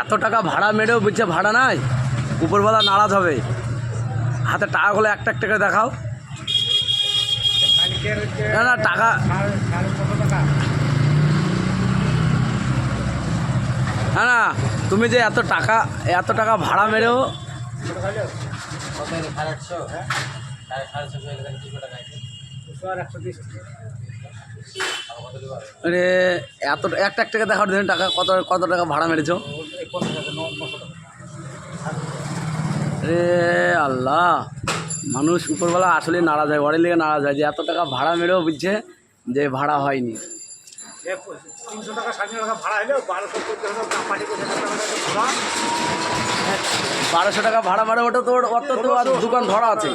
এত টাকা ভাড়া মেরেও বুঝছে ভাড়া নাই। উপরবেলা নারাজ হবে। হাতে টাকাগুলো একটা একটা করে দেখাও। না না টাকা না না তুমি যে এত টাকা এত টাকা ভাড়া মেরেও মানে এত একটা করে দেখাও দিন টাকা, কত কত টাকা ভাড়া মেরেছো? রে আল্লাহ, মানুষ উপরবেলা আসলে নারাজ হয় ওয়ারের লেগে নারাজ হয় যে এত টাকা ভাড়া মেরেও বুঝছে যে ভাড়া হয়নি। টাকা টাকা ভাড়া বারোশো বারোশো টাকা ভাড়া মারে ওটা তোর, অত তো দোকান ধরা আছে।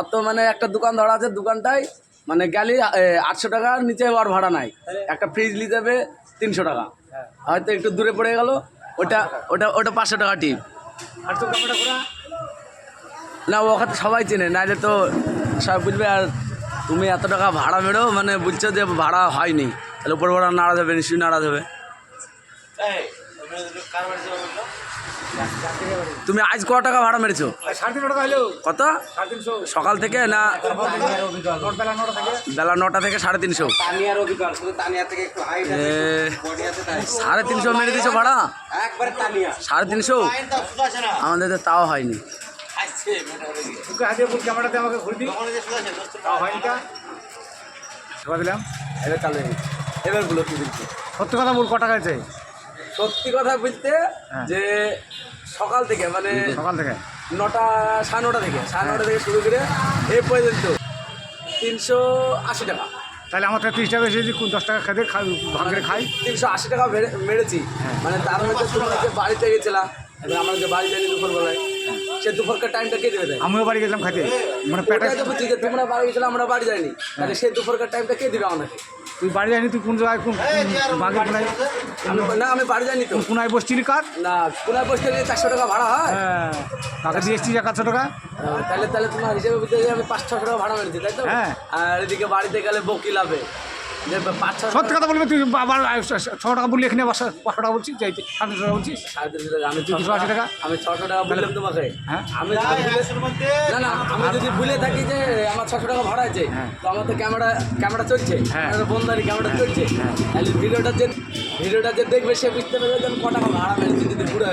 অত মানে একটা দোকান ধরা আছে দোকানটাই মানে গেলে আটশো টাকার নিচে আর ভাড়া নাই। একটা ফ্রিজ নিতে যাবে তিনশো টাকা। হয়তো একটু দূরে পড়ে গেল ওটা ওটা ওটা পাঁচশো টাকা টিপ। ঘোরা। না ওখানে সবাই চেনে নাহলে তো সব বুঝবে আর তুমি এত টাকা ভাড়া মেরো মানে বুঝছ যে ভাড়া হয়নি। তাহলে উপর ভাড়া নাড়া যাবে নিশ্চয়ই নাড়া যাবে তুমি আজ ক টাকা ভাড়া মেরেছো? কত? সকাল থেকে না বেলা নটা থেকে। বেলা নটা থেকে সাড়ে তিনশো? সাড়ে তিনশো মেরে দিছো ভাড়া? সাড়ে তিনশো? আমাদের তো তাও হয়নি। হয়ে এবার বলো কি সত্যি কথা বল ক টাকা আছে সত্যি কথা বলতে হ্যাঁ। যে সকাল থেকে মানে সকাল থেকে। নটা সাড়ে নটা থেকে সাড়ে নটা থেকে শুরু করে এই পর্যন্ত তিনশো আশি টাকা। তাহলে আমার থেকে তিরিশ টাকা যদি দশ টাকা খেতে খাই ভাগ করে খাই। তিনশো আশি টাকা মেরেছি। মানে তার মধ্যে যে বাড়িতে গেছিলাম এবার আমরা যে বাড়ি যাইনি দুপুর বেলায় সে দুপুরকার টাইমটা কে দেবে আমিও বাড়ি গেলাম খাইতে। মানে পেটে তোমরা বাড়ি গেছিলাম আমরা বাড়ি যাইনি। তাহলে সেই দুপুরকার টাইমটা কে দিবে আমাকে? তুই বাড়ি যাইনি তুই কোন জায়গায় কোন বাঘে কোনায় না আমি বাড়ি যাইনি তো। কোনায় বসছিলি কার? না কোনায় বসতে গেলে চারশো টাকা ভাড়া হয়। হ্যাঁ তাকে দিয়ে এসছিস একশো টাকা? তাহলে তাহলে তোমার হিসেবে বুঝতে আমি পাঁচ ছশো টাকা ভাড়া মেরেছি তাই তো? হ্যাঁ। আর এদিকে বাড়িতে গেলে বকি লাভে সত্যি কথা বলবি তুই আবার ছ টাকা বললি এখানে আবার পাঁচশো টাকা বলছিস যাইতে সাড়ে তিনশো টাকা বলছিস সাড়ে তিনশো টাকা আমি দুশো আশি টাকা? আমি ছশো টাকা বললাম তোমাকে। হ্যাঁ। আমি যদি ভুলে- না না আমি যদি ভুলে থাকি যে আমার ছশো টাকা ভাড়া আছে হ্যাঁ। তো আমার তো ক্যামেরা ক্যামেরা চলছে। হ্যাঁ। আমার বন্ধারি ক্যামেরা চলছে। তাহলে ভিডিওটা যে ভিডিওটা যে দেখবে সে বুঝতে পারবে যে আমি ক টাকা ভাড়া মেরেছি। যদি পুরো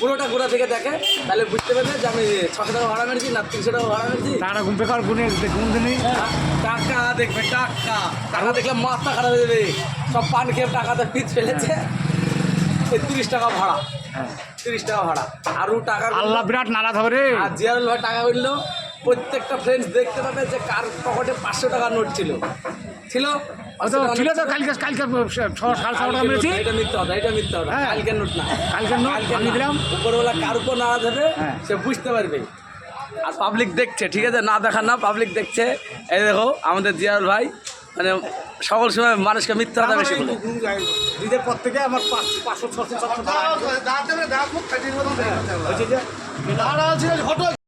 পুরোটা ঘোরা থেকে দেখে তাহলে বুঝতে পারবে যে আমি ছশো টাকা ভাড়া মেরেছি না তিনশো টাকা ভাড়া মেরেছি। টাকা ঘুম পেকার গুনে গুন দিনই টাকা দেখবে টাকা টাকা দেখলে মাথা খারাপ হয়ে যাবে। সব পান খেয়ে টাকাতে পিচ ফেলেছে। তিরিশ টাকা ভাড়া। হ্যাঁ। তিরিশ টাকা ভাড়া। আরও টাকা আল্লাহ বিরাট নারাজ হবে রে। আর জিয়ারুল ভাই টাকা বলল প্রত্যেকটা ফ্রেন্ডস দেখতে পাবে যে কার পকেটে পাঁচশো টাকার নোট ছিল। ছিল? তো ছিল তো কালকে কালকে ছ সাড়ে ছশো টাকা মেরেছি এটা মিথ্যা কথা এটা মিথ্যা কথা। হ্যাঁ। কালকের নোট না। কালকের নোট কালকের আমি দিলাম। উপরবেলা কার উপর নাড়া দেবে হ্যাঁ। সে বুঝতে পারবে। আর পাবলিক দেখছে ঠিক আছে? না দেখার না পাবলিক দেখছে। এই দেখো আমাদের জিয়ারুল ভাই মানে সকল সময় মানুষকে মিথ্যা কথা বেশি বলে। ঈদের পর থেকে আমার পাঁচশো ছশো সাতশো